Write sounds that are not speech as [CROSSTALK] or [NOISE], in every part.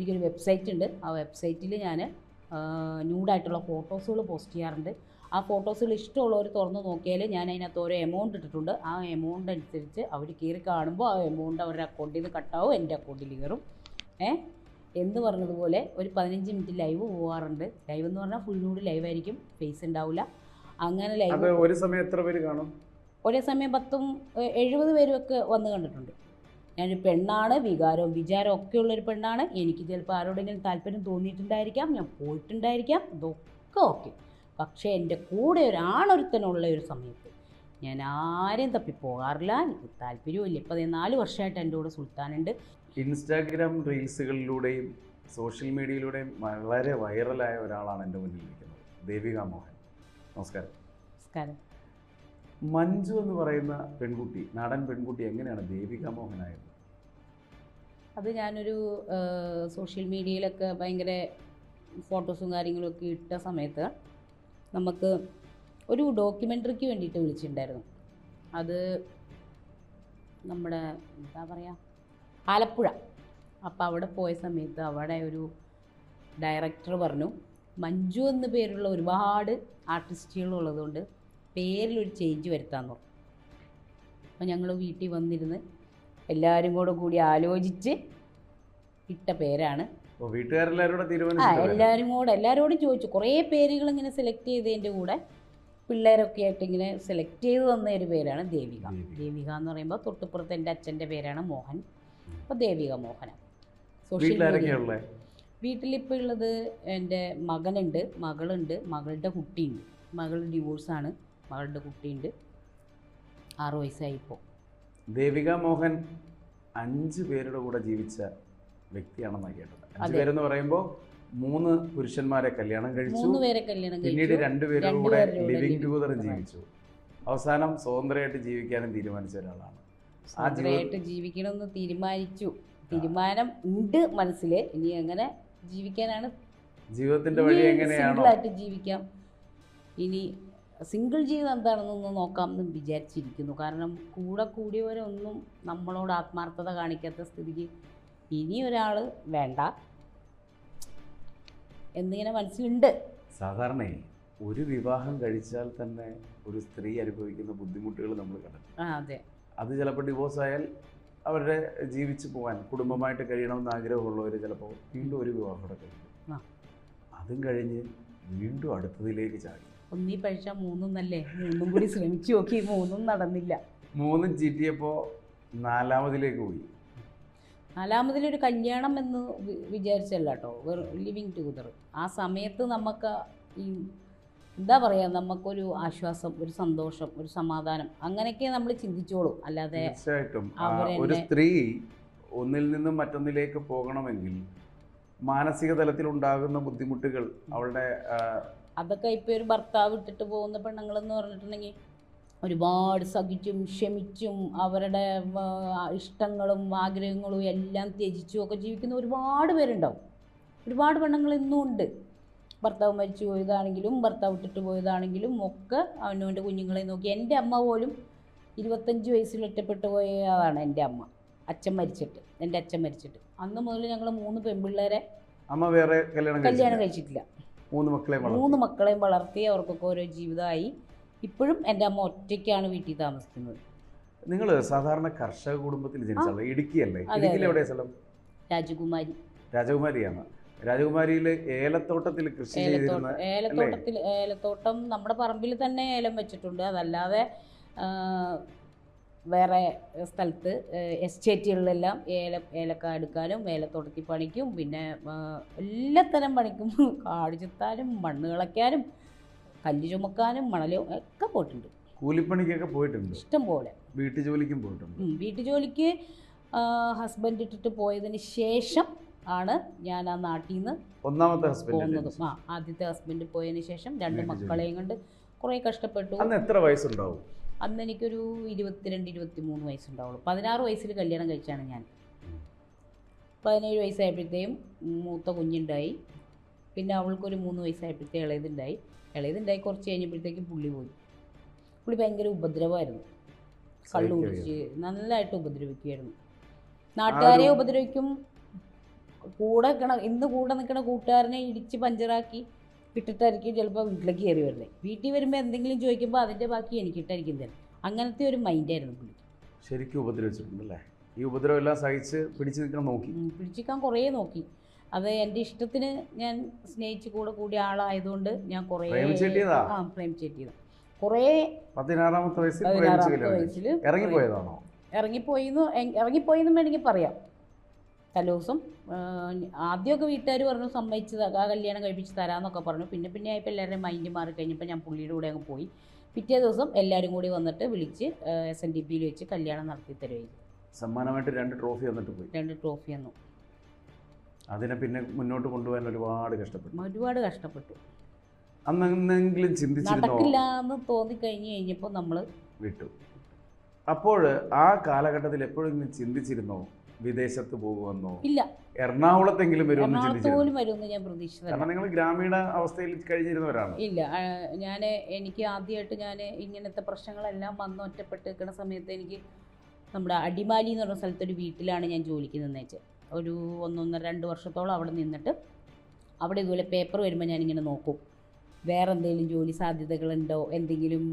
എനിക്കൊരു വെബ്സൈറ്റ് ഉണ്ട് ആ വെബ്സൈറ്റിൽ ഞാൻ ന്യൂഡായിട്ടുള്ള ഫോട്ടോസുകൾ പോസ്റ്റ് ചെയ്യാറുണ്ട്. ആ ഫോട്ടോസുകൾ ഇഷ്ടമുള്ളവർ തുറന്ന് നോക്കിയാൽ ഞാൻ അതിനകത്ത് ഓരോ എമൗണ്ട് ഇട്ടിട്ടുണ്ട്. ആ എമൗണ്ട് അനുസരിച്ച് അവർ കയറി കാണുമ്പോൾ ആ എമൗണ്ട് അവരുടെ അക്കൗണ്ടിൽ നിന്ന് കട്ടാവും എന്റെ അക്കൗണ്ടിൽ കയറും. ഏ? എന്ന് പറഞ്ഞതുപോലെ ഒരു പതിനഞ്ച് മിനിറ്റ് ലൈവ് പോകാറുണ്ട് ലൈവ് എന്ന് പറഞ്ഞാൽ ഫുൾ ന്യൂഡ് ലൈവ് ആയിരിക്കും. ഫേസ് ഉണ്ടാവില്ല അങ്ങനെ ലൈവ് ഒരു സമയം എത്ര പേര് കാണും? ഒരേ സമയം പത്തും എഴുപത് പേരും ഒക്കെ വന്ന് കണ്ടിട്ടുണ്ട്. ഞാനൊരു പെണ്ണാണ് വികാരവും വിചാരവും ഒക്കെ ഉള്ളൊരു പെണ്ണാണ്. എനിക്ക് ചിലപ്പോൾ ആരോടെങ്കിലും താല്പര്യം തോന്നിയിട്ടുണ്ടായിരിക്കാം ഞാൻ പോയിട്ടുണ്ടായിരിക്കാം ഇതൊക്കെ ഓക്കെ. പക്ഷേ എന്റെ കൂടെ ഒരാണൊരുത്തനുള്ള ഒരു സമയത്ത് ഞാൻ ആരെയും തപ്പി പോകാറില്ല എനിക്ക് താല്പര്യവും ഇപ്പം അതേ നാല് വർഷമായിട്ട് എന്റെ കൂടെ സുൽത്താനുണ്ട്. ഇൻസ്റ്റാഗ്രാം റീൽസുകളിലൂടെയും സോഷ്യൽ മീഡിയയിലൂടെയും വളരെ വൈറലായ ഒരാളാണ് എന്റെ മുന്നിൽ നിൽക്കുന്നത് ദേവിക മോഹൻ. നമസ്കാരം. നമസ്കാരം. മഞ്ജു എന്ന് പറയുന്ന പെൺകുട്ടി നാടൻ പെൺകുട്ടി എങ്ങനെയാണ് ദേവിക മോഹനായത്? അത് ഞാനൊരു സോഷ്യൽ മീഡിയയിലൊക്കെ ഭയങ്കര ഫോട്ടോസും കാര്യങ്ങളൊക്കെ ഇട്ട സമയത്ത് നമുക്ക് ഒരു ഡോക്യുമെന്ററിക്ക് വേണ്ടിയിട്ട് വിളിച്ചിട്ടുണ്ടായിരുന്നു. അത് നമ്മുടെ എന്താ പറയുക ആലപ്പുഴ. അപ്പോൾ അവിടെ പോയ സമയത്ത് അവിടെ ഒരു ഡയറക്ടർ പറഞ്ഞു മഞ്ജു എന്ന പേരുള്ള ഒരുപാട് ആർട്ടിസ്റ്റുകൾ ഉള്ളതുകൊണ്ട് പേരിലൊരു ചേഞ്ച് വരുത്താമെന്ന് പറഞ്ഞു. അപ്പോൾ ഞങ്ങൾ വീട്ടിൽ വന്നിരുന്ന് എല്ലാവരും കൂടെ കൂടി ആലോചിച്ച് ഇട്ട പേരാണ്. ആ എല്ലാവരും കൂടെ എല്ലാവരോടും ചോദിച്ചു. കുറേ പേരുകൾ ഇങ്ങനെ സെലക്ട് ചെയ്തതിന്റെ കൂടെ പിള്ളേരൊക്കെ ആയിട്ട് ഇങ്ങനെ സെലക്ട് ചെയ്ത് തന്ന ഒരു പേരാണ് ദേവിക. ദേവിക. എന്ന് പറയുമ്പോൾ തൊട്ടുപുറത്ത് എന്റെ അച്ഛന്റെ പേരാണ് മോഹൻ. അപ്പോൾ ദേവിക മോഹന. സോഷ്യൽ മീഡിയ വീട്ടിലിപ്പോൾ ഉള്ളത് എന്റെ മകനുണ്ട് മകളുണ്ട് മകളുടെ കുട്ടിയുണ്ട്. മകൾ ഡിവോഴ്സാണ് മകളുടെ കുട്ടിയുണ്ട്. ആറ് വയസ്സായി ഇപ്പോൾ ദേവിക മോഹൻ അഞ്ച് പേരുടെ കൂടെ ജീവിച്ച വ്യക്തിയാണെന്നാണ് കേട്ടത്. അഞ്ച്. പേരെന്ന് പറയുമ്പോൾ മൂന്ന് പുരുഷന്മാരെ കല്യാണം കഴിച്ചു. പിന്നീട് രണ്ടുപേരുടെ കൂടെ ലിവിങ് living ജീവിച്ചു. അവസാനം സ്വതന്ത്രമായിട്ട് ജീവിക്കാനും തീരുമാനിച്ച ഒരാളാണ്. സ്വതന്ത്രമായിട്ട് ജീവിക്കണമെന്ന് തീരുമാനിച്ചു. തീരുമാനം ഉണ്ട് മനസ്സിൽ ഇനി എങ്ങനെ ജീവിക്കാനാണ്. ജീവിതത്തിന്റെ വഴി എങ്ങനെയാണ്? ജീവിക്കാം. ഇനി സിംഗിൾ ജീവിതം എന്താണെന്നൊന്ന് നോക്കാമെന്ന് വിചാരിച്ചിരിക്കുന്നു. കാരണം കൂടെ കൂടിയവരൊന്നും നമ്മളോട് ആത്മാർത്ഥത കാണിക്കാത്ത സ്ഥിതിക്ക് ഇനി ഒരാൾ വേണ്ട എന്നിങ്ങനെ മനസ്സിലുണ്ട്. സാധാരണ ഒരു വിവാഹം കഴിച്ചാൽ തന്നെ ഒരു സ്ത്രീ അനുഭവിക്കുന്ന ബുദ്ധിമുട്ടുകൾ നമ്മൾ കണ്ടു അതെ. അത് ചിലപ്പോൾ ഡിവോഴ്സ് ആയാൽ അവരുടെ ജീവിച്ചു പോകാൻ കുടുംബമായിട്ട് കഴിയണമെന്ന് ആഗ്രഹമുള്ളവർ ചിലപ്പോൾ വീണ്ടും ഒരു വിവാഹം കൂടെ കഴിക്കും. അതും കഴിഞ്ഞ് വീണ്ടും അടുത്തതിലേക്ക് ചാടി. ഒന്നീ പഴിച്ച മൂന്നൊന്നല്ലേ? നല്ലേ മൂന്നും കൂടി ശ്രമിച്ചു നോക്കി മൂന്നും നടന്നില്ല. മൂന്നും ചീറ്റിയപ്പോൾ നാലാമതിലേക്ക് പോയി. നാലാമതിലൊരു കല്യാണം എന്ന് വിചാരിച്ചല്ല കേട്ടോ ലിവിങ് ടുഗദർ ആ സമയത്ത് നമുക്ക് ഈ എന്താ പറയുക നമുക്കൊരു ആശ്വാസം ഒരു സന്തോഷം ഒരു സമാധാനം അങ്ങനെയൊക്കെ നമ്മൾ ചിന്തിച്ചോളൂ. അല്ലാതെ തീർച്ചയായിട്ടും. ഒരു സ്ത്രീ ഒന്നിൽ നിന്നും മറ്റൊന്നിലേക്ക് പോകണമെങ്കിൽ മാനസിക തലത്തിൽ ഉണ്ടാകുന്ന ബുദ്ധിമുട്ടുകൾ അവളുടെ അതൊക്കെ ഇപ്പോൾ ഒരു ഭർത്താവ് ഇട്ടിട്ട് പോകുന്ന പെണ്ണുങ്ങളെന്ന് പറഞ്ഞിട്ടുണ്ടെങ്കിൽ ഒരുപാട് സഹിച്ചും ക്ഷമിച്ചും അവരുടെ ഇഷ്ടങ്ങളും ആഗ്രഹങ്ങളും എല്ലാം ത്യജിച്ചും ഒക്കെ ജീവിക്കുന്ന ഒരുപാട് പേരുണ്ടാവും. ഒരുപാട് പെണ്ണുങ്ങൾ ഇന്നും ഉണ്ട്. ഭർത്താവ് മരിച്ചു പോയതാണെങ്കിലും ഭർത്താവ് ഇട്ടിട്ട് പോയതാണെങ്കിലും ഒക്കെ അവനവന്റെ കുഞ്ഞുങ്ങളെ നോക്കി. എന്റെ അമ്മ പോലും ഇരുപത്തഞ്ച് വയസ്സിൽ ഒറ്റപ്പെട്ടു പോയതാണ് എന്റെ അമ്മ. അച്ഛൻ മരിച്ചിട്ട് എന്റെ അച്ഛൻ മരിച്ചിട്ട്. അന്ന് മുതൽ ഞങ്ങൾ മൂന്ന് പെൺപിള്ളേരെ അമ്മ വേറെ കല്യാണം കല്യാണം കഴിച്ചിട്ടില്ല. മൂന്ന് മക്കളെ മൂന്ന് മക്കളെയും വളർത്തി അവർക്കൊക്കെ ഓരോ ജീവിതമായി. ഇപ്പോഴും എന്റെ അമ്മ ഒറ്റയ്ക്കാണ് വീട്ടിൽ താമസിക്കുന്നത്. നിങ്ങൾ സാധാരണ കർഷക കുടുംബത്തിൽ ജനിച്ചത് ഇടുക്കിയല്ലേ ഇടുക്കിയിൽ. എവിടെയാ സ്ഥലം? രാജകുമാരി. രാജകുമാരിയാണ്? രാജകുമാരിയിൽ ഏലത്തോട്ടത്തിൽ കൃഷി ചെയ്തിരുന്ന ഏലത്തോട്ടത്തിൽ ഏലത്തോട്ടം നമ്മുടെ പറമ്പിൽ തന്നെ ഏലം വെച്ചിട്ടുണ്ട്. അതല്ലാതെ വേറെ സ്ഥലത്ത് എസ്റ്റേറ്റുകളിലെല്ലാം ഏല ഏലക്ക എടുക്കാനും ഏലത്തോട്ടത്തിൽ പണിക്കും പിന്നെ എല്ലാത്തരം പണിക്കും [LAUGHS] കാട് ചുത്താനും മണ്ണ് കിളയ്ക്കാനും കല്ല് ചുമക്കാനും മണലും ഒക്കെ പോയിട്ടുണ്ട്. കൂലിപ്പണിക്കൊക്കെ പോയിട്ടുണ്ട്? ഇഷ്ടം പോലെ. വീട്ടു ജോലിക്കും പോയിട്ടുണ്ട്? വീട്ടു ജോലിക്ക് ഹസ്ബൻഡ് ഇട്ടിട്ട് പോയതിന് ശേഷം ആണ് ഞാൻ ആ നാട്ടിൽ നിന്ന് ഒന്നാമത്തെ ഹസ്ബൻഡ് ആ ആദ്യത്തെ ഹസ്ബൻഡ് പോയതിന് ശേഷം രണ്ട്. മക്കളെയും കൊണ്ട് കുറേ കഷ്ടപ്പെട്ടു. അന്ന് എത്ര വയസ്സുണ്ടാവും? അന്ന് എനിക്കൊരു ഇരുപത്തിരണ്ട് ഇരുപത്തി മൂന്ന് വയസ്സുണ്ടാവുള്ളൂ. പതിനാറ് വയസ്സിൽ കല്യാണം കഴിച്ചാണ് ഞാൻ. പതിനേഴ് വയസ്സായപ്പോഴത്തേക്കും മൂത്ത കുഞ്ഞുണ്ടായി. പിന്നെ അവൾക്കൊരു മൂന്ന് വയസ്സായപ്പോഴത്തേ ഇളയതുണ്ടായി. ഇളയതുണ്ടായി കുറച്ച് കഴിഞ്ഞപ്പോഴത്തേക്കും പുള്ളി പോയി. പുള്ളി ഭയങ്കര ഉപദ്രവമായിരുന്നു. കള്ളു കുടിച്ച് നല്ലതായിട്ട് ഉപദ്രവിക്കുമായിരുന്നു നാട്ടുകാരെ ഉപദ്രവിക്കും. കൂടെ നിൽക്കണ ഇന്ന് കൂടെ നിൽക്കണ കൂട്ടുകാരനെ ഇടിച്ച് പഞ്ചറാക്കി. ഇട്ടിട്ടായിരിക്കും ചിലപ്പോൾ വീട്ടിലേക്ക് കയറി വരുന്നത് വീട്ടിൽ വരുമ്പോൾ എന്തെങ്കിലും ചോദിക്കുമ്പോൾ അതിന്റെ ബാക്കി എനിക്കിട്ടായിരിക്കും തരും. അങ്ങനത്തെ ഒരു മൈൻഡായിരുന്നു പുള്ളി. ശരിക്കും ഉപദ്രവിച്ചിട്ടുണ്ടല്ലേ? ഈ ഉപദ്രവം എല്ലാം സഹിച്ച് പിടിച്ചു നിൽക്കാൻ നോക്കി. പിടിച്ചു നിൽക്കാൻ കുറേ നോക്കി. അത് എന്റെ ഇഷ്ടത്തിന് ഞാൻ സ്നേഹിച്ച് കൂടെ കൂടിയ ആളായതുകൊണ്ട് ഞാൻ കുറേ? ആ പ്രേമിച്ച് കെട്ടിയതാ കുറേ പതിനാറാമത്തെ വയസ്സിൽ ഇറങ്ങിപ്പോയതാണോ? ഇറങ്ങിപ്പോയിന്ന് ഇറങ്ങിപ്പോയിന്നും വേണമെങ്കിൽ പറയാം. തലേദിവസം ആദ്യമൊക്കെ വീട്ടുകാർ പറഞ്ഞു സമ്മതിച്ച് ആ കല്യാണം കഴിപ്പിച്ച് തരാമെന്നൊക്കെ പറഞ്ഞു. പിന്നെ പിന്നെ ആയപ്പോൾ എല്ലാവരുടെയും മൈൻഡ് മാറി കഴിഞ്ഞപ്പോൾ ഞാൻ പുള്ളിയുടെ കൂടെ അങ്ങ് പോയി. പിറ്റേ ദിവസം എല്ലാവരും കൂടി വന്നിട്ട് വിളിച്ച് എസ് എൻ ഡി പിയിൽ വെച്ച് കല്യാണം നടത്തി തരുകയും ചെയ്തു. സമ്മാനമായിട്ട് രണ്ട് ട്രോഫി വന്നിട്ട് പോയി. രണ്ട് ട്രോഫി വന്നു. അതിനെ പിന്നെ മുന്നോട്ട് കൊണ്ടുപോകാൻ ഒരുപാട് കഷ്ടപ്പെട്ടു. ഒരുപാട് കഷ്ടപ്പെട്ടു. അന്നെങ്കിലും ചിന്തിച്ചിരുന്നോ? നടക്കില്ല എന്ന് കഴിഞ്ഞു കഴിഞ്ഞപ്പോൾ നമ്മൾ വിട്ടു. അപ്പോൾ ആ കാലഘട്ടത്തിൽ എപ്പോഴെങ്കിലും ചിന്തിച്ചിരുന്നോ? വിദേശത്ത് പോകുമെന്നോ? ഇല്ല. എറണാകുളത്തെങ്കിലും വരുമെന്ന് എറണാകുളത്ത് ചിന്തിച്ചിരുന്നു. പോലും വരുമെന്ന് ഞാൻ പ്രതീക്ഷിച്ചു കാരണം നിങ്ങൾ ഗ്രാമീണ അവസ്ഥയിൽ കഴിഞ്ഞിരുന്നവരാണ്. ഇല്ല. ഞാൻ എനിക്ക് ആദ്യമായിട്ട് ഞാൻ ഇങ്ങനത്തെ പ്രശ്നങ്ങളെല്ലാം വന്ന് ഒറ്റപ്പെട്ട് നിൽക്കുന്ന സമയത്ത് എനിക്ക് നമ്മുടെ അടിമാലി എന്ന് പറഞ്ഞ സ്ഥലത്തൊരു വീട്ടിലാണ് ഞാൻ ജോലിക്ക് നിന്നേച്ച്. ഒരു ഒന്നൊന്നര രണ്ട് വർഷത്തോളം അവിടെ നിന്നിട്ട് അവിടെ ഇതുപോലെ പേപ്പർ വരുമ്പോൾ ഞാനിങ്ങനെ നോക്കും. വേറെ എന്തെങ്കിലും ജോലി സാധ്യതകളുണ്ടോ? എന്തെങ്കിലും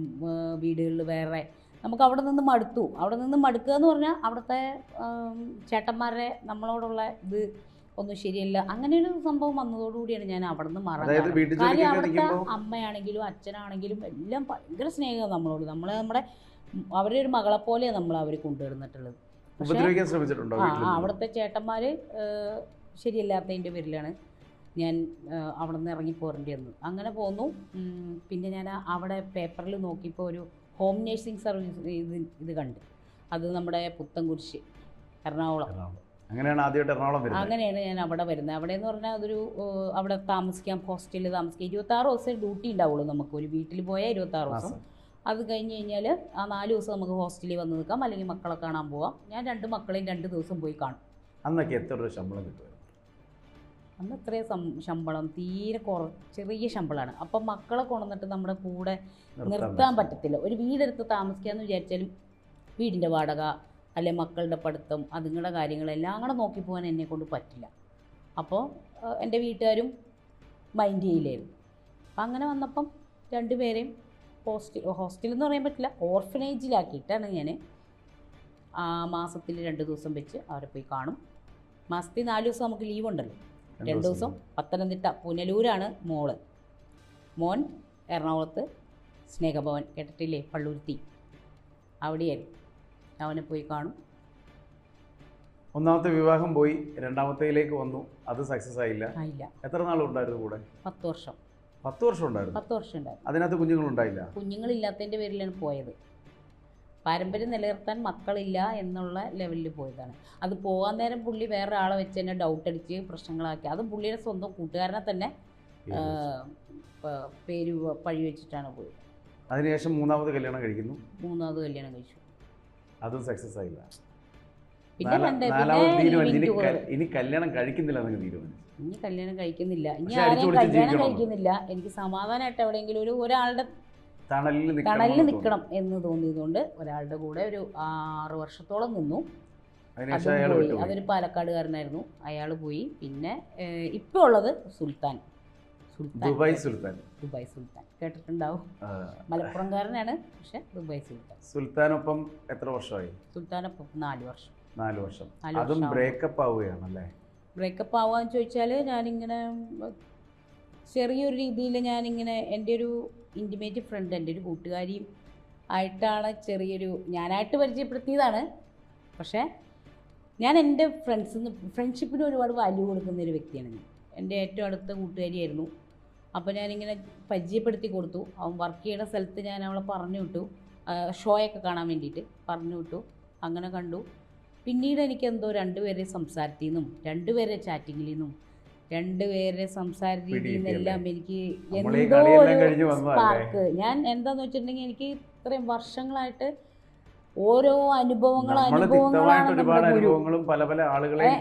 വീടുകളിൽ വേറെ നമുക്ക് അവിടെ നിന്ന് മടുത്തു. അവിടെ നിന്ന് മടുക്കുക എന്ന് പറഞ്ഞാൽ അവിടുത്തെ ചേട്ടന്മാരെ നമ്മളോടുള്ള ഇത് ഒന്നും ശരിയല്ല. അങ്ങനെയൊരു സംഭവം വന്നതോടുകൂടിയാണ് ഞാൻ അവിടെ നിന്ന് മാറാൻ കാര്യം അവിടുത്തെ അമ്മയാണെങ്കിലും അച്ഛനാണെങ്കിലും എല്ലാം ഭയങ്കര സ്നേഹമാണ് നമ്മളോട്. നമ്മൾ നമ്മുടെ അവരെ ഒരു മകളെ പോലെയാണ് നമ്മൾ അവർ കൊണ്ടുവരുന്നിട്ടുള്ളത് ആ അവിടുത്തെ ചേട്ടന്മാർ ശരിയല്ലാത്തതിന്റെ പേരിലാണ് ഞാൻ അവിടെ നിന്ന് ഇറങ്ങി പോരേണ്ടി വന്നത്. അങ്ങനെ പോന്നു. പിന്നെ ഞാൻ അവിടെ പേപ്പറിൽ നോക്കിയപ്പോൾ ഒരു ഹോം നേഴ്സിംഗ് സർവീസ് ഇത് ഇത് കണ്ട്. അത് നമ്മുടെ പുത്തൻകുരിശ് എറണാകുളം. അങ്ങനെയാണ് ആദ്യമായിട്ട് എറണാകുളം വരുന്നത്. അങ്ങനെയാണ് ഞാൻ അവിടെ വരുന്നത്. അവിടെ എന്ന് പറഞ്ഞാൽ അതൊരു അവിടെ താമസിക്കാം ഹോസ്റ്റലിൽ താമസിക്കാം. ഇരുപത്താറ് ദിവസം ഡ്യൂട്ടി ഉണ്ടാവുള്ളൂ നമുക്ക്. ഒരു വീട്ടിൽ പോയാൽ ഇരുപത്താറ് ദിവസം. അത് കഴിഞ്ഞ് കഴിഞ്ഞാൽ ആ നാല് ദിവസം നമുക്ക് ഹോസ്റ്റലിൽ വന്ന് നിൽക്കാം. അല്ലെങ്കിൽ മക്കളെ കാണാൻ പോവാം. ഞാൻ രണ്ട് മക്കളെയും രണ്ട് ദിവസം പോയി കാണും. അന്നൊക്കെ എത്ര രൂപ ശമ്പളം കിട്ടുമായിരുന്നു? അന്ന് ഇത്രയും സം- ശമ്പളം തീരെ കുറ ചെറിയ ശമ്പളമാണ് അപ്പം മക്കളെ കൊണ്ടുവന്നിട്ട് നമ്മുടെ കൂടെ നിർത്താൻ പറ്റത്തില്ല. ഒരു വീടെടുത്ത് താമസിക്കാമെന്ന് വിചാരിച്ചാലും വീടിന്റെ വാടക അല്ലെ മക്കളുടെ പഠിത്തം അതുങ്ങളുടെ കാര്യങ്ങളെല്ലാം കൂടെ നോക്കി പോകാൻ എന്നെ കൊണ്ട് പറ്റില്ല. അപ്പോൾ എന്റെ വീട്ടുകാരും മൈൻഡ് ചെയ്യില്ലായിരുന്നു. അപ്പം അങ്ങനെ വന്നപ്പം രണ്ടുപേരെയും ഹോസ്റ്റൽ ഹോസ്റ്റൽ എന്ന് പറയാൻ പറ്റില്ല ഓർഫനേജിലാക്കിയിട്ടാണ് ഞാൻ ആ മാസത്തിൽ രണ്ട് ദിവസം വെച്ച് അവരെ പോയി കാണും. മാസത്തിൽ നാല് ദിവസം നമുക്ക് ലീവ് ഉണ്ടല്ലോ രണ്ട് ദിവസം പത്തനംതിട്ട പുനലൂരാണ് മോൾ. മോൻ എറണാകുളത്ത് സ്നേഹഭവൻ കേട്ടിട്ടില്ലേ? പള്ളുരുത്തി. അവിടെയായിരുന്നു. അവനെ പോയി കാണും. ഒന്നാമത്തെ വിവാഹം പോയി രണ്ടാമത്തേലേക്ക് വന്നു. അത് സക്സസ് ആയില്ല. ആയില്ല. എത്ര നാളുണ്ടായിരുന്നു കൂടെ? പത്ത് വർഷം. പത്ത് വർഷം ഉണ്ടായിരുന്നു. പത്ത് വർഷം ഉണ്ടായിരുന്നു. അതിനകത്ത് കുഞ്ഞുങ്ങളുണ്ടായില്ല? കുഞ്ഞുങ്ങളില്ലാത്തതിന്റെ പേരിലാണ് പോയത്. പാരമ്പര്യം നിലനിർത്താൻ മക്കളില്ല എന്നുള്ള ലെവലിൽ പോയതാണ്. അത് പോകാൻ നേരം പുള്ളി വേറെ ആളെ വെച്ച് തന്നെ ഡൗട്ട് അടിച്ച് പ്രശ്നങ്ങളാക്കി. അത് പുള്ളിയുടെ സ്വന്തം കൂട്ടുകാരനെ തന്നെ പേര് പഴി വെച്ചിട്ടാണ് പോയത്. അതിനുശേഷം മൂന്നാമത് കല്യാണം കഴിക്കുന്നു. മൂന്നാമത് കല്യാണം കഴിച്ചു. അതും സക്സസ് ആയില്ല. ഇനി കല്യാണം കഴിക്കുന്നില്ല ഇനി കല്യാണം കഴിക്കുന്നില്ല. ഇനി ആരെയും കല്യാണം കഴിക്കുന്നില്ല. എനിക്ക് സമാധാനമായിട്ട് എവിടെയെങ്കിലും ഒരു ഒരാളുടെ തണലിൽ നിൽക്കണം എന്ന് തോന്നിയതുകൊണ്ട് ഒരാളുടെ കൂടെ ഒരു ആറ് വർഷത്തോളം നിന്നു. അതൊരു പാലക്കാടുകാരനായിരുന്നു. അയാൾ പോയി. പിന്നെ ഇപ്പോൾ ഉള്ളത് സുൽത്താൻ. ദുബായ് സുൽത്താൻ. ദുബായ് സുൽത്താൻ. കേട്ടിട്ടുണ്ടാവും. മലപ്പുറംകാരനാണ് പക്ഷെ ദുബായ് സുൽത്താൻ. സുൽത്താനൊപ്പം എത്ര വർഷമായി? സുൽത്താനൊപ്പം നാല് വർഷം. നാല് വർഷം. അതും ബ്രേക്കപ്പ് ആവുകയാണല്ലേ? ബ്രേക്കപ്പ് ആവാന്ന് ചോദിച്ചാൽ ഞാനിങ്ങനെ ചെറിയൊരു രീതിയിൽ ഞാനിങ്ങനെ എന്റെ ഒരു ഇന്റിമേറ്റ് ഫ്രണ്ട് എന്റെ ഒരു കൂട്ടുകാരിയും ആയിട്ടാണ് ചെറിയൊരു ഞാനായിട്ട് പരിചയപ്പെടുത്തിയതാണ്. പക്ഷേ ഞാൻ എന്റെ ഫ്രണ്ട്സിന് ഫ്രണ്ട്ഷിപ്പിന് ഒരുപാട് വാല്യൂ കൊടുക്കുന്ന ഒരു വ്യക്തിയാണ് ഞാൻ. എന്റെ ഏറ്റവും അടുത്ത കൂട്ടുകാരിയായിരുന്നു. അപ്പോൾ ഞാനിങ്ങനെ പരിചയപ്പെടുത്തി കൊടുത്തു. അവൻ വർക്ക് ചെയ്യുന്ന സ്ഥലത്ത് ഞാൻ അവളെ പറഞ്ഞു വിട്ടു. ഷോയൊക്കെ കാണാൻ വേണ്ടിയിട്ട് പറഞ്ഞു വിട്ടു. അങ്ങനെ കണ്ടു. പിന്നീട് എനിക്കെന്തോ രണ്ടുപേരെ സംസാരത്തിൽ നിന്നും രണ്ടുപേരെ ചാറ്റിങ്ങിൽ നിന്നും രണ്ടുപേരെ സംസാര രീതിയിൽ നിന്നെല്ലാം എനിക്ക് എന്തോ ഒരു? സ്പാർക്ക് ഞാൻ എന്താന്ന് വെച്ചിട്ടുണ്ടെങ്കിൽ എനിക്ക് ഇത്രയും വർഷങ്ങളായിട്ട് ഓരോ അനുഭവങ്ങൾ അനുഭവങ്ങളാണ് അനുഭവങ്ങളും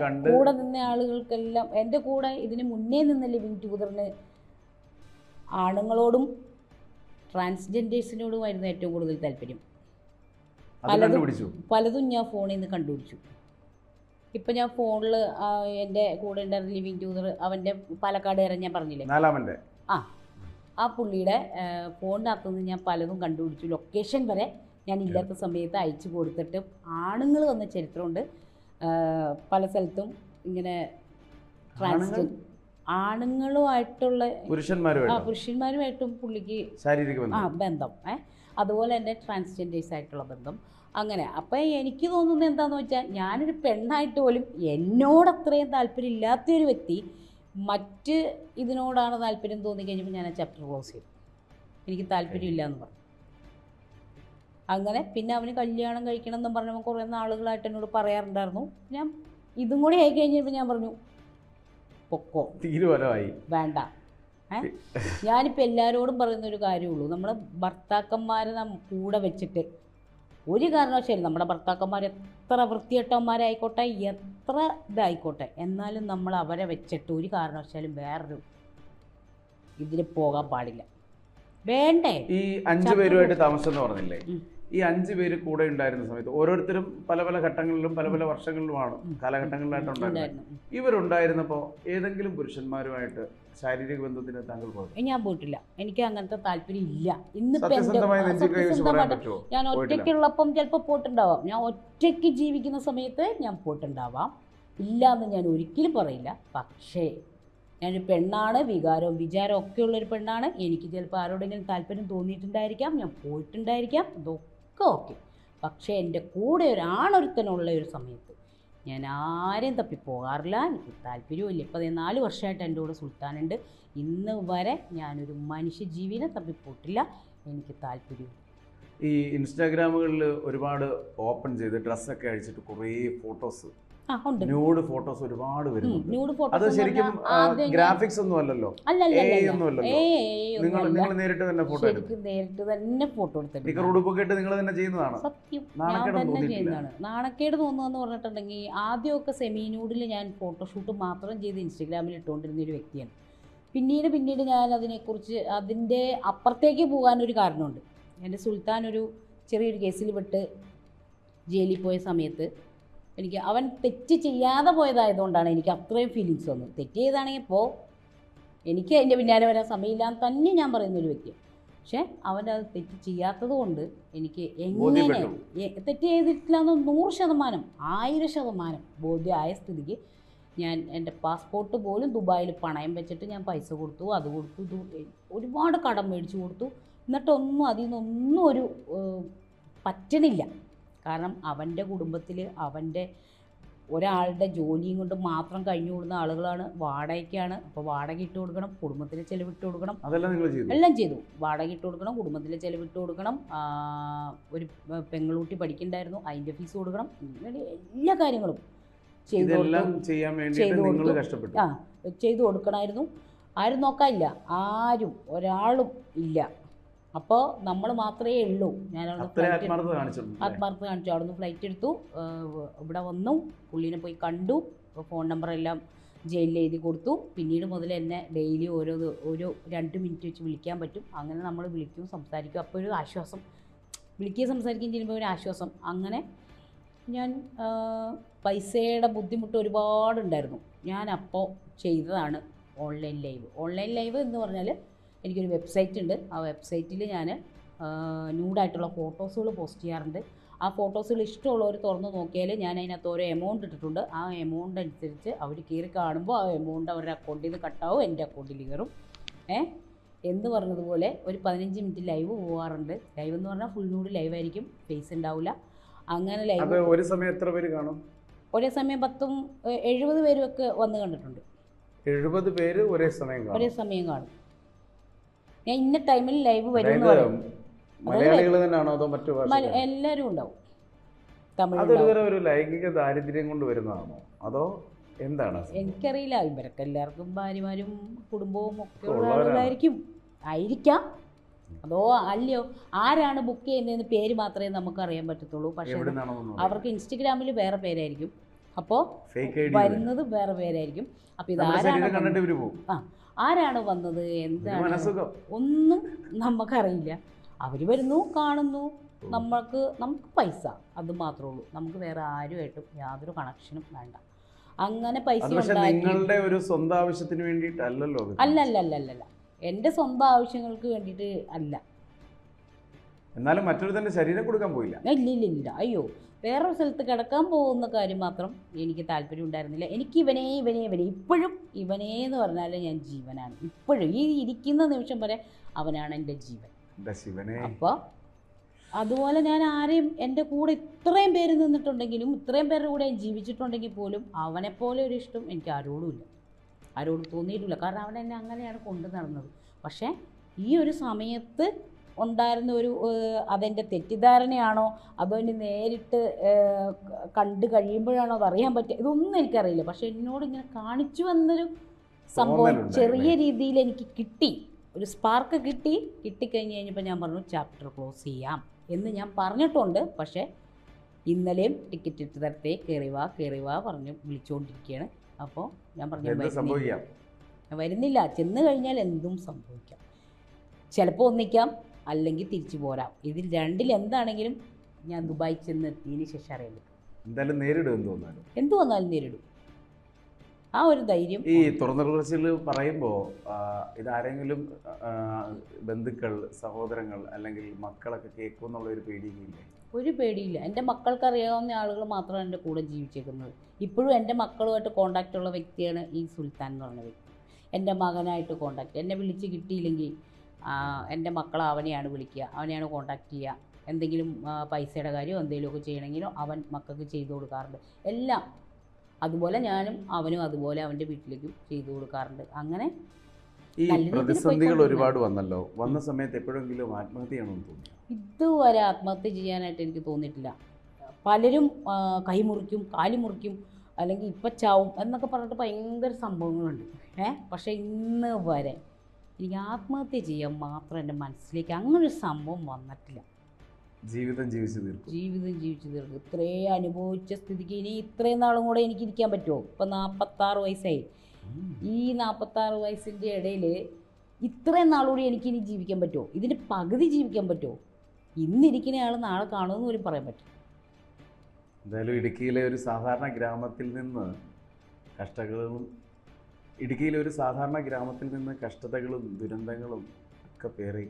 കണ്ട് കൂടെ നിന്ന ആളുകൾക്കെല്ലാം എന്റെ കൂടെ ഇതിന് മുന്നേ നിന്നല്ലേ ലിവിങ് കുതിർന്ന് ആണുങ്ങളോടും ട്രാൻസ്ജെൻഡേഴ്സിനോടുമായിരുന്നു ഏറ്റവും കൂടുതൽ താല്പര്യം. പലതും- പലതും ഞാൻ ഫോണിൽ നിന്ന് കണ്ടുപിടിച്ചു. ഇപ്പം ഞാൻ ഫോണിൽ എന്റെ കൂടെ ഉണ്ടായിരുന്ന ലിവിങ് ടൂതർ അവന്റെ പാലക്കാട് വരെ ഞാൻ പറഞ്ഞില്ലേ? നാലാമന്റെ ആ ആ പുള്ളിയുടെ ഫോണിനകത്തുനിന്ന് ഞാൻ പലതും കണ്ടുപിടിച്ചു. ലൊക്കേഷൻ വരെ ഞാൻ ഇല്ലാത്ത സമയത്ത് അയച്ചു കൊടുത്തിട്ട് ആണുങ്ങൾ വന്ന ചരിത്രമുണ്ട്. പല സ്ഥലത്തും ഇങ്ങനെ ട്രാൻസ്ജെൻഡർ ആണുങ്ങളുമായിട്ടുള്ള ആ പുരുഷന്മാരുമായിട്ട് പുരുഷന്മാരുമായിട്ടും പുള്ളിക്ക് ശാരീരിക ആ ബന്ധം. ഏഹ് അതുപോലെ തന്നെ ട്രാൻസ്ജെൻഡേഴ്സ് ആയിട്ടുള്ള ബന്ധം. അങ്ങനെ. അപ്പം എനിക്ക് തോന്നുന്നത് എന്താണെന്ന് വെച്ചാൽ ഞാനൊരു പെണ്ണായിട്ട് പോലും എന്നോട് അത്രയും താല്പര്യം ഒരു വ്യക്തി മറ്റ് ഇതിനോടാണ് താല്പര്യം തോന്നി കഴിഞ്ഞപ്പോൾ ഞാൻ ആ ചാപ്റ്റർ ക്ലോസ് ചെയ്തു. എനിക്ക് താല്പര്യമില്ല എന്ന് പറഞ്ഞു. അങ്ങനെ പിന്നെ അവന് കല്യാണം കഴിക്കണം എന്ന് പറഞ്ഞപ്പോൾ കുറേ നാളുകളായിട്ട് എന്നോട് പറയാറുണ്ടായിരുന്നു. ഞാൻ ഇതും കൂടി ആയി കഴിഞ്ഞപ്പോൾ ഞാൻ പറഞ്ഞു പൊക്കോ. തീരുമാനമായി. വേണ്ട. [LAUGHS] ഞാനിപ്പോൾ എല്ലാവരോടും പറയുന്ന ഒരു കാര്യമുള്ളൂ നമ്മൾ ഭർത്താക്കന്മാരെ കൂടെ വെച്ചിട്ട് ഒരു കാരണവശാലും നമ്മുടെ ഭർത്താക്കന്മാർ എത്ര വൃത്തികെട്ടന്മാരായിക്കോട്ടെ എത്ര ഇതായിക്കോട്ടെ എന്നാലും നമ്മൾ അവരെ വെച്ചിട്ട് ഒരു കാരണവശാലും വേറൊരു ഇതിൽ പോകാൻ പാടില്ല. വേണ്ടേ? ഈ അഞ്ചു പേരുമായിട്ട് താമസം എന്ന് പറഞ്ഞില്ലേ. ഈ അഞ്ചു പേര് കൂടെ ഉണ്ടായിരുന്ന സമയത്ത് ഓരോരുത്തരും പല പല ഘട്ടങ്ങളിലും പല പല വർഷങ്ങളിലുമാണ്. കാലഘട്ടങ്ങളിലായിട്ട് ഉണ്ടായിരുന്നത്. ഉണ്ടായിരുന്നു. ഇവരുണ്ടായിരുന്നപ്പോൾ ഏതെങ്കിലും പുരുഷന്മാരുമായിട്ട് ശാരീരിക ബന്ധത്തിന് താങ്കൾ പോയി ഞാൻ പോയിട്ടില്ല. എനിക്ക് അങ്ങനത്തെ താല്പര്യം ഇല്ല. പറ്റുമോ? ഞാൻ ഒറ്റയ്ക്ക് ഒറ്റയ്ക്കുള്ളപ്പം ചിലപ്പോൾ പോയിട്ടുണ്ടാവാം. ഞാൻ ഒറ്റയ്ക്ക് ജീവിക്കുന്ന സമയത്ത് ഞാൻ പോയിട്ടുണ്ടാവാം. ഇല്ല എന്ന് ഞാൻ ഒരിക്കലും പറയില്ല. പക്ഷേ ഞാനൊരു പെണ്ണാണ് വികാരവും വിചാരവും ഒക്കെ ഉള്ളൊരു പെണ്ണാണ്. എനിക്ക് ചിലപ്പോൾ ആരോടെങ്കിലും താല്പര്യം തോന്നിയിട്ടുണ്ടായിരിക്കാം ഞാൻ പോയിട്ടുണ്ടായിരിക്കാം. ഇതൊക്കെ ഓക്കെ പക്ഷേ എന്റെ കൂടെ ഒരാണൊരുത്തനുള്ള ഒരു സമയത്ത് ഞാൻ ആരെയും തപ്പി പോകാറില്ല. എനിക്ക് താല്പര്യമില്ല ഇപ്പോൾ ദേ നാല് വർഷമായിട്ട് എന്റെ കൂടെ സുൽത്താനുണ്ട്. ഇന്ന് വരെ ഞാനൊരു മനുഷ്യജീവിനെ തപ്പി പോയിട്ടില്ല എനിക്ക് താല്പര്യമില്ല ഈ ഇൻസ്റ്റാഗ്രാമുകളിൽ ഒരുപാട് ഓപ്പൺ ചെയ്ത് ഡ്രസ്സൊക്കെ അഴിച്ചിട്ട് കുറേ ഫോട്ടോസ്. ന്യൂഡ് ഫോട്ടോസ് ഒരുപാട് വരുന്നുണ്ട്. അത് ശരിക്കും ഗ്രാഫിക്സ് ഒന്നും അല്ലല്ലോ. നിങ്ങൾ നിങ്ങൾ നേരിട്ട് തന്നെ ഫോട്ടോ നേരിട്ട് തന്നെ ഫോട്ടോ എടുത്തിട്ട് ഉടുപ്പൊക്കെ ഇട്ട് നിങ്ങൾ തന്നെ ചെയ്യുന്നതാണ്. സത്യം. തന്നെ ചെയ്യുന്നതാണ്. നാണക്കേട് തോന്നുകയെന്ന് പറഞ്ഞിട്ടുണ്ടെങ്കിൽ ആദ്യമൊക്കെ സെമി ന്യൂഡിൽ ഞാൻ ഫോട്ടോഷൂട്ട് മാത്രം ചെയ്ത് ഇൻസ്റ്റാഗ്രാമിൽ ഇട്ടുകൊണ്ടിരുന്ന ഒരു വ്യക്തിയാണ്. പിന്നീട് പിന്നീട് ഞാൻ അതിനെക്കുറിച്ച് അതിന്റെ അപ്പുറത്തേക്ക് പോകാനൊരു കാരണമുണ്ട്. എന്റെ സുൽത്താൻ ഒരു ചെറിയൊരു കേസിൽ പെട്ട് ജയിലിൽ പോയ സമയത്ത് എനിക്ക് അവൻ തെറ്റ് ചെയ്യാതെ പോയതായതുകൊണ്ടാണ് എനിക്ക് അത്രയും ഫീലിങ്സ് വന്നത്. തെറ്റ് ചെയ്താണെങ്കിൽ പോ. എനിക്ക് അതിന്റെ പിന്നാലെ വരാൻ സമയമില്ലാന്ന് തന്നെ ഞാൻ പറയുന്ന ഒരു വ്യക്തിയാണ് പക്ഷേ അവന്റെ അത് തെറ്റ് ചെയ്യാത്തത് കൊണ്ട് എനിക്ക് എങ്ങനെ തെറ്റ് ചെയ്തിട്ടില്ല എന്ന് നൂറ് ശതമാനം ആയിരം ശതമാനം ബോധ്യമായ സ്ഥിതിക്ക് ഞാൻ എന്റെ പാസ്പോർട്ട് പോലും ദുബായിൽ പണയം വെച്ചിട്ട് ഞാൻ പൈസ കൊടുത്തു അത് കൊടുത്തു ഒരുപാട് കടം മേടിച്ചു കൊടുത്തു. എന്നിട്ടൊന്നും അതിൽ നിന്നൊന്നും ഒരു പറ്റണില്ല. കാരണം അവന്റെ കുടുംബത്തിൽ അവന്റെ ഒരാളുടെ ജോലിയും കൊണ്ട് മാത്രം കഴിഞ്ഞു കൂടുന്ന ആളുകളാണ് വാടകയ്ക്കാണ്. അപ്പോൾ വാടക ഇട്ട് കൊടുക്കണം കുടുംബത്തിന് ചിലവിട്ട് കൊടുക്കണം. അതെല്ലാം നിങ്ങൾ ചെയ്തു. എല്ലാം ചെയ്തു. വാടക ഇട്ട് കൊടുക്കണം കുടുംബത്തിലെ ചിലവിട്ട് കൊടുക്കണം. ഒരു പെങ്ങളൂട്ടി പഠിക്കണ്ടായിരുന്നു അതിന്റെ ഫീസ് കൊടുക്കണം. ഇങ്ങനെ എല്ലാ കാര്യങ്ങളും ചെയ്തു ആ ചെയ്തു കൊടുക്കണമായിരുന്നു. ആരും നോക്കാനില്ല. ആരും ഒരാളും ഇല്ല. അപ്പോൾ നമ്മൾ മാത്രമേ ഉള്ളൂ. ഞാൻ അവിടെ ആത്മാർത്ഥത ആത്മാർത്ഥ കാണിച്ചു. അവിടെ നിന്ന് ഫ്ലൈറ്റ് എടുത്തു ഇവിടെ വന്നു. പുള്ളീനെ പോയി കണ്ടു. ഫോൺ നമ്പറെല്ലാം ജയിലിൽ എഴുതി കൊടുത്തു. പിന്നീട് മുതൽ എന്നെ ഡെയിലി ഓരോ ഒരു രണ്ട് മിനിറ്റ് വെച്ച് വിളിക്കാൻ പറ്റും. അങ്ങനെ നമ്മൾ വിളിക്കും സംസാരിക്കും. അപ്പോൾ ഒരു ആശ്വാസം. വിളിക്കുകയും സംസാരിക്കുകയും ചെയ്യുമ്പോൾ ഒരു ആശ്വാസം. അങ്ങനെ ഞാൻ പൈസയുടെ ബുദ്ധിമുട്ട് ഒരുപാടുണ്ടായിരുന്നു. ഞാൻ അപ്പോൾ ചെയ്തതാണ് ഓൺലൈൻ ലൈവ് ഓൺലൈൻ ലൈവ് എന്ന് പറഞ്ഞാൽ എനിക്കൊരു വെബ്സൈറ്റ് ഉണ്ട്. ആ വെബ്സൈറ്റിൽ ഞാൻ ന്യൂഡായിട്ടുള്ള ഫോട്ടോസുകൾ പോസ്റ്റ് ചെയ്യാറുണ്ട്. ആ ഫോട്ടോസുകൾ ഇഷ്ടമുള്ളവർ തുറന്ന് നോക്കിയാൽ ഞാൻ അതിനകത്ത് ഓരോ എമൗണ്ട് ഇട്ടിട്ടുണ്ട്. ആ എമൗണ്ട് അനുസരിച്ച് അവർ കയറി കാണുമ്പോൾ ആ എമൗണ്ട് അവരുടെ അക്കൗണ്ടിൽ നിന്ന് കട്ടാവും എന്റെ അക്കൗണ്ടിൽ കയറും ഏ? എന്ന് പറഞ്ഞതുപോലെ ഒരു പതിനഞ്ച് മിനിറ്റ് ലൈവ് പോകാറുണ്ട് ലൈവ് എന്ന് പറഞ്ഞാൽ ഫുൾ ന്യൂഡ് ലൈവ് ആയിരിക്കും. ഫേസ് ഉണ്ടാവില്ല അങ്ങനെ ലൈവ് ഒരു സമയം എത്ര പേര് കാണും? ഒരേ സമയം പത്തും എഴുപത് പേരും ഒക്കെ വന്ന് കണ്ടിട്ടുണ്ട്. എഴുപത് പേര് ഒരേ സമയം ഒരേ സമയം കാണും. ഞാൻ ഇന്ന ടൈമിൽ ലൈവ് വരും മലയാളികൾ തന്നെയാണോ അതോ മറ്റു എല്ലാവരും ഉണ്ടാവും. തമിഴ് ഒരു ലൈംഗിക ദാരിദ്ര്യം കൊണ്ട് വരുന്നതാണോ? അതോ എന്താണ്? എനിക്കറിയില്ല. ഇവരൊക്കെ എല്ലാവർക്കും ഭാര്യമാരും കുടുംബവും ഒക്കെ ഉള്ളവരായിരിക്കും. ആയിരിക്കാം. അതോ അല്ലയോ? ആരാണ് ബുക്ക് ചെയ്യുന്നതെന്ന് പേര് മാത്രമേ നമുക്ക് അറിയാൻ പറ്റത്തുള്ളൂ. പക്ഷേ അവർക്ക് ഇൻസ്റ്റഗ്രാമിൽ വേറെ പേരായിരിക്കും. അപ്പോൾ ഡി വരുന്നത് വേറെ പേരായിരിക്കും. അപ്പോൾ ഇത് നമ്മുടെ ആരാണ് ശരീരം കണ്ടിട്ട് ഇവർ പോകും. ആ. ആരാണ് വന്നത്? എന്താണ്? ഒന്നും നമുക്കറിയില്ല. അവർ വരുന്നു കാണുന്നു. നമ്മൾക്ക് നമുക്ക് പൈസ. അത് മാത്രമേ ഉള്ളൂ. നമുക്ക് വേറെ ആരുമായിട്ടും യാതൊരു കണക്ഷനും വേണ്ട. അങ്ങനെ പൈസ നിങ്ങളുടെ ഒരു സ്വന്തം ആവശ്യത്തിന് വേണ്ടിയിട്ടല്ലല്ലോ അല്ല അല്ല അല്ല അല്ല എന്റെ സ്വന്തം ആവശ്യങ്ങൾക്ക് വേണ്ടിയിട്ട് അല്ല. എന്നാലും മറ്റൊരു തന്നെ ശരീരം കൊടുക്കാൻ പോയില്ല. ഇല്ല ഇല്ല ഇല്ല. അയ്യോ. വേറൊരു സ്ഥലത്ത് കിടക്കാൻ പോകുന്ന കാര്യം മാത്രം എനിക്ക് താല്പര്യം ഉണ്ടായിരുന്നില്ല. എനിക്ക് ഇവനെ ഇവനെ ഇവനെ ഇപ്പോഴും ഇവനെ എന്ന് പറഞ്ഞാൽ ഞാൻ ജീവനാണ്. ഇപ്പോഴും ഈ ഇരിക്കുന്ന നിമിഷം വരെ അവനാണ് എന്റെ ജീവൻ. അപ്പോൾ അതുപോലെ ഞാൻ ആരെയും എന്റെ കൂടെ ഇത്രയും പേര് നിന്നിട്ടുണ്ടെങ്കിലും ഇത്രയും പേരുടെ കൂടെ ഞാൻ ജീവിച്ചിട്ടുണ്ടെങ്കിൽ പോലും അവനെപ്പോലെ ഒരു ഇഷ്ടം എനിക്ക് ആരോടും ഇല്ല. ആരോടും തോന്നിയിട്ടില്ല. കാരണം അവൻ എന്നെ അങ്ങനെയാണ് കൊണ്ടു നടന്നത്. പക്ഷേ ഈ ഒരു സമയത്ത് ഉണ്ടായിരുന്ന ഒരു അതെന്റെ തെറ്റിദ്ധാരണയാണോ? അതോ ഇനി നേരിട്ട് കണ്ടു കഴിയുമ്പോഴാണോ അതറിയാൻ പറ്റുക ഇതൊന്നും എനിക്കറിയില്ല. പക്ഷേ എന്നോട് ഇങ്ങനെ കാണിച്ചു വന്നൊരു സംഭവം ചെറിയ രീതിയിൽ എനിക്ക് കിട്ടി. ഒരു സ്പാർക്ക് കിട്ടി. കിട്ടിക്കഴിഞ്ഞ് കഴിഞ്ഞപ്പോൾ ഞാൻ പറഞ്ഞു ചാപ്റ്റർ ക്ലോസ് ചെയ്യാം എന്ന് ഞാൻ പറഞ്ഞിട്ടുണ്ട്. പക്ഷേ ഇന്നലെയും ടിക്കറ്റ് ഇട്ട് തരത്തെ കയറിവാ കയറിവാ പറഞ്ഞു വിളിച്ചുകൊണ്ടിരിക്കുകയാണ് അപ്പോൾ ഞാൻ പറഞ്ഞു വരുന്നില്ല. ചെന്ന് കഴിഞ്ഞാൽ എന്തും സംഭവിക്കാം. ചിലപ്പോൾ ഒന്നിക്കാം അല്ലെങ്കിൽ തിരിച്ചു പോരാം. ഇതിൽ രണ്ടിൽ എന്താണെങ്കിലും ഞാൻ ദുബായി ചെന്ന് എത്തിയതിന് ശേഷം അറിയാൻ പറ്റും. എന്തായാലും തോന്നാലും? എന്ത് വന്നാലും നേരിടും. ആ ഒരു ധൈര്യം ഈ തുറന്ന തുറന്നുപറച്ചിൽ പറയുമ്പോൾ ഇതാരെങ്കിലും ബന്ധുക്കൾ സഹോദരങ്ങൾ അല്ലെങ്കിൽ മക്കളൊക്കെ കേൾക്കും എന്നുള്ള ഒരു പേടിയില്ലേ ഒരു പേടിയില്ല. എന്റെ മക്കൾക്ക് അറിയാവുന്ന ആളുകൾ മാത്രമാണ് എന്റെ കൂടെ ജീവിച്ചേക്കുന്നത്. ഇപ്പോഴും എന്റെ മക്കളുമായിട്ട് കോണ്ടാക്റ്റ് ഉള്ള വ്യക്തിയാണ് ഈ സുൽത്താൻ എന്ന് പറഞ്ഞ വ്യക്തി. എന്റെ മകനായിട്ട് കോണ്ടാക്റ്റ് എന്നെ വിളിച്ച് കിട്ടിയില്ലെങ്കിൽ എന്റെ മക്കൾ അവനെയാണ് വിളിക്കുക അവനെയാണ് കോണ്ടാക്ട് ചെയ്യുക. എന്തെങ്കിലും പൈസയുടെ കാര്യമോ എന്തെങ്കിലുമൊക്കെ ചെയ്യണമെങ്കിലോ അവൻ മക്കൾക്ക് ചെയ്തു കൊടുക്കാറുണ്ട്. എല്ലാം അതുപോലെ ഞാനും അവനും അതുപോലെ അവന്റെ വീട്ടിലേക്കും ചെയ്തു കൊടുക്കാറുണ്ട്. അങ്ങനെ ഈ പ്രതിസന്ധികൾ ഒരുപാട് വന്നല്ലോ. വന്ന സമയത്ത് എപ്പോഴെങ്കിലും ആത്മഹത്യ ചെയ്യണമെന്ന് തോന്നി ഇതുവരെ ആത്മഹത്യ ചെയ്യാനായിട്ട് എനിക്ക് തോന്നിയിട്ടില്ല. പലരും കൈമുറിക്കും കൈ മുറിക്കും അല്ലെങ്കിൽ ഇപ്പം ചാവും എന്നൊക്കെ പറഞ്ഞിട്ട് ഭയങ്കര സംഭവങ്ങളുണ്ട്. ഏഹ് പക്ഷേ ഇന്ന് വരെ എനിക്ക് ആത്മഹത്യ ചെയ്യാൻ മാത്രം എന്റെ മനസ്സിലേക്ക് അങ്ങനെ ഒരു സംഭവം വന്നിട്ടില്ല. ജീവിതം ജീവിച്ചു തീർക്കും. ജീവിതം ജീവിച്ചു തീർക്കും. ഇത്രേ അനുഭവിച്ച സ്ഥിതിക്ക് ഇനി ഇത്രയും നാളും കൂടെ എനിക്ക് ഇരിക്കാൻ പറ്റുമോ? ഇപ്പം നാൽപ്പത്താറ് വയസ്സായി. ഈ നാൽപ്പത്താറ് വയസ്സിന്റെ ഇടയിൽ ഇത്രയും നാളുകൂടി എനിക്ക് ഇനി ജീവിക്കാൻ പറ്റുമോ? ഇതിന്റെ പകുതി ജീവിക്കാൻ പറ്റുമോ? ഇന്നിരിക്കുന്ന ആൾ നാളെ കാണുമെന്ന് പോലും പറയാൻ പറ്റും എന്തായാലും ഇടുക്കിയിലെ ഒരു സാധാരണ ഗ്രാമത്തിൽ നിന്ന് കഷ്ടതകളും ഇടുക്കിയിലെ ഒരു സാധാരണ ഗ്രാമത്തിൽ നിന്ന് കഷ്ടതകളും ദുരന്തങ്ങളും ഒക്കെ പേറി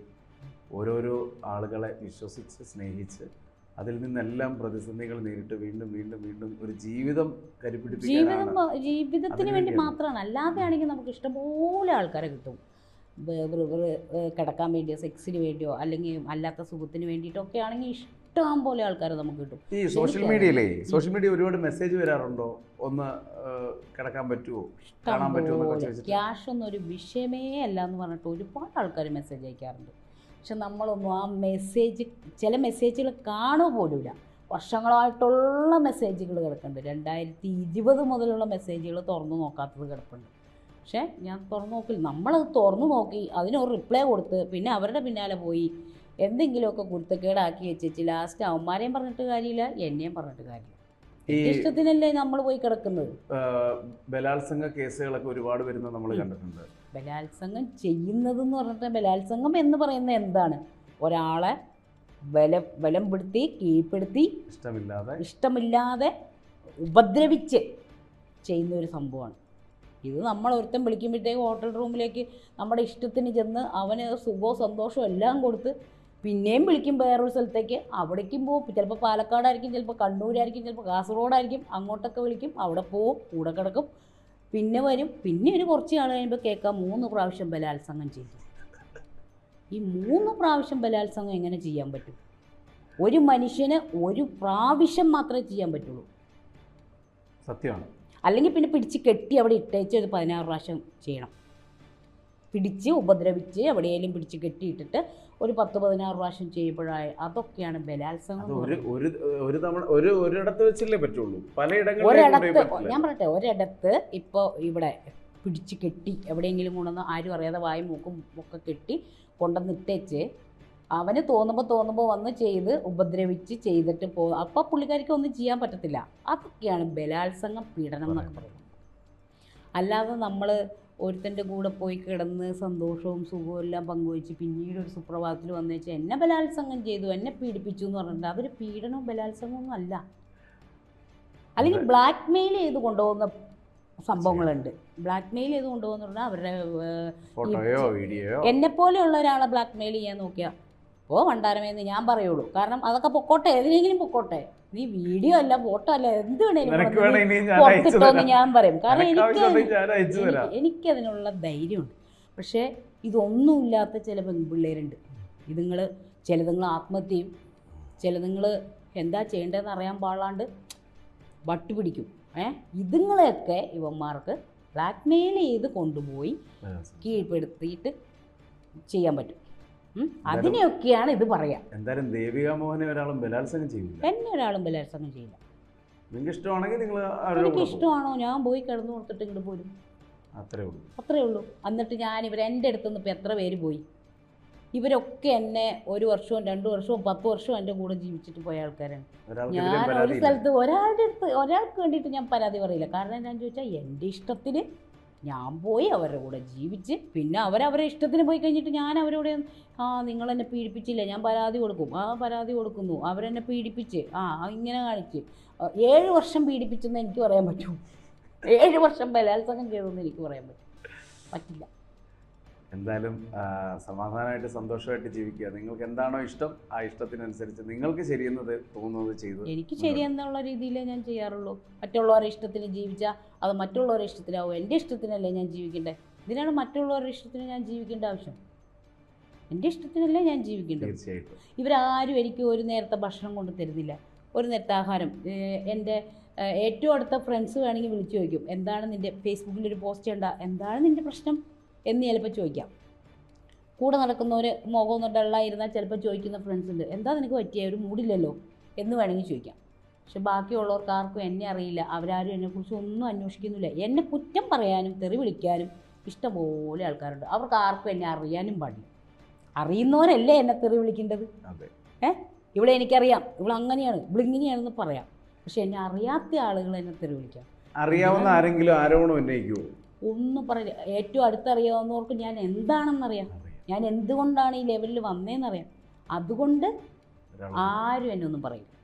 ഓരോരോ ആളുകളെ വിശ്വസിച്ച് സ്നേഹിച്ച് അതിൽ നിന്നെല്ലാം പ്രതിസന്ധികൾ നേരിട്ട് വീണ്ടും വീണ്ടും വീണ്ടും ഒരു ജീവിതം ജീവിതം ജീവിതത്തിന് വേണ്ടി. മാത്രമാണ്. അല്ലാതെ ആണെങ്കിൽ നമുക്ക് ഇഷ്ടംപോലെ ആൾക്കാരെ കിട്ടും. കിടക്കാൻ വേണ്ടിയോ സെക്സിന് വേണ്ടിയോ അല്ലെങ്കിൽ അല്ലാത്ത സുഖത്തിന് വേണ്ടിയിട്ടൊക്കെ ആണെങ്കിൽ ഇഷ്ടം പോലെ ആൾക്കാർ നമുക്ക് കിട്ടും. ഈ സോഷ്യൽ. മീഡിയയിലേ സോഷ്യൽ മീഡിയ ഒരുപാട് മെസ്സേജ് വരാറുണ്ടോ? ഒന്ന് കിടക്കാൻ പറ്റുമോ കാണാൻ പറ്റുമോ ക്യാഷ് ഒന്നും ഒരു വിഷയമേ അല്ല എന്ന് പറഞ്ഞിട്ട് ഒരുപാട് ആൾക്കാർ മെസ്സേജ് അയക്കാറുണ്ട്. പക്ഷെ നമ്മളൊന്നും ആ മെസ്സേജ് ചില മെസ്സേജുകൾ കാണുക പോലുമില്ല. വർഷങ്ങളായിട്ടുള്ള മെസ്സേജുകൾ കിടക്കുന്നുണ്ട്. രണ്ടായിരത്തി ഇരുപത് മുതലുള്ള മെസ്സേജുകൾ തുറന്നു നോക്കാത്തത് കിടപ്പുണ്ട്. പക്ഷേ ഞാൻ തുറന്നു നോക്കില്ല. നമ്മളത് തുറന്നു നോക്കി അതിനൊരു റിപ്ലൈ കൊടുത്ത് പിന്നെ അവരുടെ പിന്നാലെ പോയി എന്തെങ്കിലുമൊക്കെ കുരുത്തക്കേടാക്കി വെച്ചിട്ട് ലാസ്റ്റ് അവന്മാരെയും പറഞ്ഞിട്ട് കാര്യമില്ല എന്നെയും പറഞ്ഞിട്ട് കാര്യമില്ല. ഇഷ്ടത്തിനല്ലേ നമ്മൾ പോയി കിടക്കുന്നത്? ബലാത്സംഗ കേസുകളൊക്കെ ഒരുപാട് വരുന്നത് നമ്മൾ. കണ്ടിട്ടുണ്ട്. ബലാത്സംഗം ചെയ്യുന്നതെന്ന് പറഞ്ഞിട്ട് ബലാത്സംഗം എന്ന് പറയുന്നത് എന്താണ്? ഒരാളെ ബല ബലം പെടുത്തി കീഴ്പ്പെടുത്തി ഇഷ്ടമില്ലാതെ ഇഷ്ടമില്ലാതെ ഉപദ്രവിച്ച് ചെയ്യുന്ന ഒരു സംഭവമാണ്. ഇത് നമ്മൾ ഒരുത്തൻ വിളിക്കുമ്പോഴത്തേക്ക് ഹോട്ടൽ റൂമിലേക്ക് നമ്മുടെ ഇഷ്ടത്തിന് ചെന്ന് അവന് സുഖവും സന്തോഷവും എല്ലാം കൊടുത്ത് പിന്നെയും വിളിക്കും വേറൊരു സ്ഥലത്തേക്ക്. അവിടേക്കും പോകും ചിലപ്പോൾ പാലക്കാടായിരിക്കും ചിലപ്പോൾ കണ്ണൂരായിരിക്കും ചിലപ്പോൾ കാസർഗോഡായിരിക്കും. അങ്ങോട്ടൊക്കെ വിളിക്കും. അവിടെ പോവും കൂടെ കിടക്കും. പിന്നെ വരും. പിന്നെ ഒരു കുറച്ച് നാൾ കഴിയുമ്പോൾ കേൾക്കാം. മൂന്ന് പ്രാവശ്യം ബലാത്സംഗം ചെയ്തു. ഈ മൂന്ന് പ്രാവശ്യം ബലാത്സംഗം എങ്ങനെ ചെയ്യാൻ പറ്റും? ഒരു മനുഷ്യന് ഒരു പ്രാവശ്യം മാത്രമേ ചെയ്യാൻ പറ്റുള്ളൂ. സത്യമാണ്. അല്ലെങ്കിൽ പിന്നെ പിടിച്ച് കെട്ടി അവിടെ ഇട്ടേച്ച് ഒരു പതിനാറ് പ്രാവശ്യം ചെയ്യണം. പിടിച്ച് ഉപദ്രവിച്ച് എവിടെയെങ്കിലും പിടിച്ച് കെട്ടിയിട്ടിട്ട് ഒരു പത്ത് പതിനാറ് പ്രാവശ്യം ചെയ്യുമ്പോഴായ അതൊക്കെയാണ് ബലാത്സംഗം ഒരു പറയുന്നത്. ഒരു ഒരു തവണ ഒരു ഒരിടത്ത് വെച്ചല്ലേ പറ്റുള്ളൂ. ഒരിടത്ത് ഞാൻ പറയട്ടെ ഒരിടത്ത് ഇപ്പോൾ ഇവിടെ പിടിച്ച് കെട്ടി എവിടെയെങ്കിലും കൊണ്ടുവന്ന് ആരും അറിയാതെ വായും മൂക്കും ഒക്കെ കെട്ടി കൊണ്ടുവന്ന് ഇട്ടേച്ച് അവന് തോന്നുമ്പോൾ തോന്നുമ്പോൾ വന്ന് ചെയ്ത് ഉപദ്രവിച്ച് ചെയ്തിട്ട് പോ അപ്പോൾ പുള്ളിക്കാരിക്ക് ഒന്നും ചെയ്യാൻ പറ്റത്തില്ല. അതൊക്കെയാണ് ബലാത്സംഗം പീഡനം എന്നൊക്കെ പറയുന്നത്. അല്ലാതെ നമ്മൾ ഒരുത്തന്റെ കൂടെ പോയി കിടന്ന് സന്തോഷവും സുഖവും എല്ലാം പങ്കുവെച്ച് പിന്നീട് ഒരു സുപ്രഭാതത്തിൽ വന്നു വെച്ചാൽ എന്നെ ബലാത്സംഗം ചെയ്തു എന്നെ പീഡിപ്പിച്ചു എന്ന് പറഞ്ഞിട്ട് അവർ പീഡനവും ബലാത്സംഗവും ഒന്നും അല്ല. അല്ലെങ്കിൽ ബ്ലാക്ക് മെയിൽ ചെയ്ത് കൊണ്ടുപോകുന്ന സംഭവങ്ങളുണ്ട്. ബ്ലാക്ക് മെയിൽ ചെയ്ത് കൊണ്ടുപോകുന്ന പറഞ്ഞാൽ അവരുടെ എന്നെ പോലെയുള്ള ഒരാളെ ബ്ലാക്ക് മെയിൽ ചെയ്യാൻ നോക്കിയാൽ ഓ വണ്ടാരമേന്ന് ഞാൻ പറയുള്ളൂ. കാരണം അതൊക്കെ പൊക്കോട്ടെ ഏതിനെങ്കിലും പൊക്കോട്ടെ. നീ വീഡിയോ അല്ല ഫോട്ടോ അല്ല എന്ത് വേണേലും ഞാൻ പറയും. കാരണം എനിക്ക് എനിക്കതിനുള്ള ധൈര്യമുണ്ട്. പക്ഷേ ഇതൊന്നുമില്ലാത്ത ചില പെൺപിള്ളേരുണ്ട്. ഇതുങ്ങൾ ചിലതുങ്ങൾ ആത്മഹത്യയും ചിലതുങ്ങൾ എന്താ ചെയ്യേണ്ടതെന്ന് അറിയാൻ പാടാണ്ട് വട്ട് പിടിക്കും ഏ? ഇതുങ്ങളെയൊക്കെ ഇവന്മാർക്ക് ബ്ലാക്ക്മെയിൽ ചെയ്ത് കൊണ്ടുപോയി കീഴ്പ്പെടുത്തിയിട്ട് ചെയ്യാൻ പറ്റും? അതിനെയൊക്കെയാണ് ഇത് പറയാം. എന്തായാലും ദേവിക മോഹനെ ഒരാളും ബലാത്സംഗം ചെയ്യില്ല. എന്നെ ഒരാളും ബലാത്സംഗം ചെയ്യില്ല. നിങ്ങൾക്ക് ഇഷ്ടമാണെങ്കിൽ നിങ്ങൾ എനിക്ക് ഇഷ്ടമാണോ? ഞാൻ പോയി കിടന്നു കൊടുത്തിട്ട് ഇങ്ങോട്ട് പോരും. അത്രേ ഉള്ളൂ. അത്രേ ഉള്ളൂ. എന്നിട്ട് ഞാൻ ഇവർ എന്റെ അടുത്തുനിന്ന് ഇപ്പോൾ എത്ര പേര് പോയി? ഇവരൊക്കെ എന്നെ ഒരു വർഷവും രണ്ടു വർഷവും പത്ത് വർഷവും എന്റെ കൂടെ ജീവിച്ചിട്ട് പോയ ആൾക്കാരാണ്. ഞാൻ ഒരു സ്ഥലത്ത് ഒരാളുടെ അടുത്ത് ഒരാൾക്ക് വേണ്ടിയിട്ട് ഞാൻ പരാതി പറയില്ല. കാരണം എന്താണെന്ന് ചോദിച്ചാൽ എന്റെ ഇഷ്ടത്തിന് ഞാൻ പോയി അവരുടെ കൂടെ ജീവിച്ച്. പിന്നെ അവരവരെ ഇഷ്ടത്തിന് പോയി കഴിഞ്ഞിട്ട് ഞാൻ അവരോട് ആ നിങ്ങൾ എന്നെ പീഡിപ്പിച്ചില്ല? ഞാൻ പരാതി കൊടുക്കും. ആ പരാതി കൊടുക്കുന്നു. അവരെന്നെ പീഡിപ്പിച്ച്. ആ ഇങ്ങനെ കാണിച്ച്. ഏഴ് വർഷം പീഡിപ്പിച്ചെന്ന് എനിക്ക് പറയാൻ പറ്റും. ഏഴ് വർഷം ബലാത്സംഗം ചെയ്തെന്ന് എനിക്ക് പറയാൻ പറ്റും. പറ്റില്ല. എന്തായാലും സമാധാനമായിട്ട് സന്തോഷമായിട്ട് ജീവിക്കുക. നിങ്ങൾക്ക് എന്താണോ ഇഷ്ടം ആ ഇഷ്ടത്തിനനുസരിച്ച് നിങ്ങൾക്ക് ശരിയെന്നത് തോന്നുന്നത് ചെയ്തു എനിക്ക് ശരിയെന്നുള്ള രീതിയിലേ ഞാൻ ചെയ്യാറുള്ളൂ. മറ്റുള്ളവരുടെ ഇഷ്ടത്തിന് ജീവിച്ചാൽ അത് മറ്റുള്ളവരുടെ ഇഷ്ടത്തിനാവും എന്റെ ഇഷ്ടത്തിനല്ലേ ഞാൻ ജീവിക്കണ്ടേ? ഇതിനാണ് മറ്റുള്ളവരുടെ ഇഷ്ടത്തിന് ഞാൻ ജീവിക്കേണ്ട ആവശ്യം. എന്റെ ഇഷ്ടത്തിനല്ലേ ഞാൻ ജീവിക്കേണ്ടത്. തീർച്ചയായിട്ടും. ഇവരാരും എനിക്ക് ഒരു നേരത്തെ ഭക്ഷണം കൊണ്ട് തരുന്നില്ല. ഒരു നേരത്തെ ആഹാരം. എന്റെ ഏറ്റവും അടുത്ത ഫ്രണ്ട്സ് വേണമെങ്കിൽ വിളിച്ചു ചോദിക്കും. എന്താണ് നിന്റെ ഫേസ്ബുക്കിൽ ഒരു പോസ്റ്റ് ചെയ്യേണ്ട? എന്താണ് നിന്റെ പ്രശ്നം? എന്ന് ചിലപ്പോൾ ചോദിക്കാം. കൂടെ നടക്കുന്നവർ മുഖമൊന്നും ഡള്ളായിരുന്നാൽ ചിലപ്പോൾ ചോദിക്കുന്ന ഫ്രണ്ട്സ് ഉണ്ട്. എന്താ നിനക്ക് പറ്റിയ? ഒരു മൂടില്ലല്ലോ എന്ന് വേണമെങ്കിൽ ചോദിക്കാം. പക്ഷെ ബാക്കിയുള്ളവർക്ക് ആർക്കും എന്നെ അറിയില്ല. അവരാരും എന്നെക്കുറിച്ച് ഒന്നും അന്വേഷിക്കുന്നില്ല. എന്നെ കുറ്റം പറയാനും തെറി വിളിക്കാനും ഇഷ്ടംപോലെ ആൾക്കാരുണ്ട്. അവർക്ക് ആർക്കും എന്നെ അറിയാനും പാടില്ല. അറിയുന്നവരല്ലേ എന്നെ തെറി വിളിക്കേണ്ടത്? ഏ? ഇവിടെ എനിക്കറിയാം. ഇവിടെ അങ്ങനെയാണ്. ഇവിടെ ഇങ്ങനെയാണെന്ന് പറയാം. പക്ഷെ എന്നെ അറിയാത്ത ആളുകൾ എന്നെ തെറി വിളിക്കാം. അറിയാവുന്ന ആരെങ്കിലും ആരോപണം ഉന്നയിക്കുമോ ഒന്നും പറയില്ല. ഏറ്റവും അടുത്തറിയാവുന്നവർക്ക് ഞാൻ എന്താണെന്നറിയാം. ഞാൻ എന്തുകൊണ്ടാണ് ഈ ലെവലിൽ വന്നതെന്നറിയാം അതുകൊണ്ട് ആരും എന്നെ ഒന്നും പറയില്ല.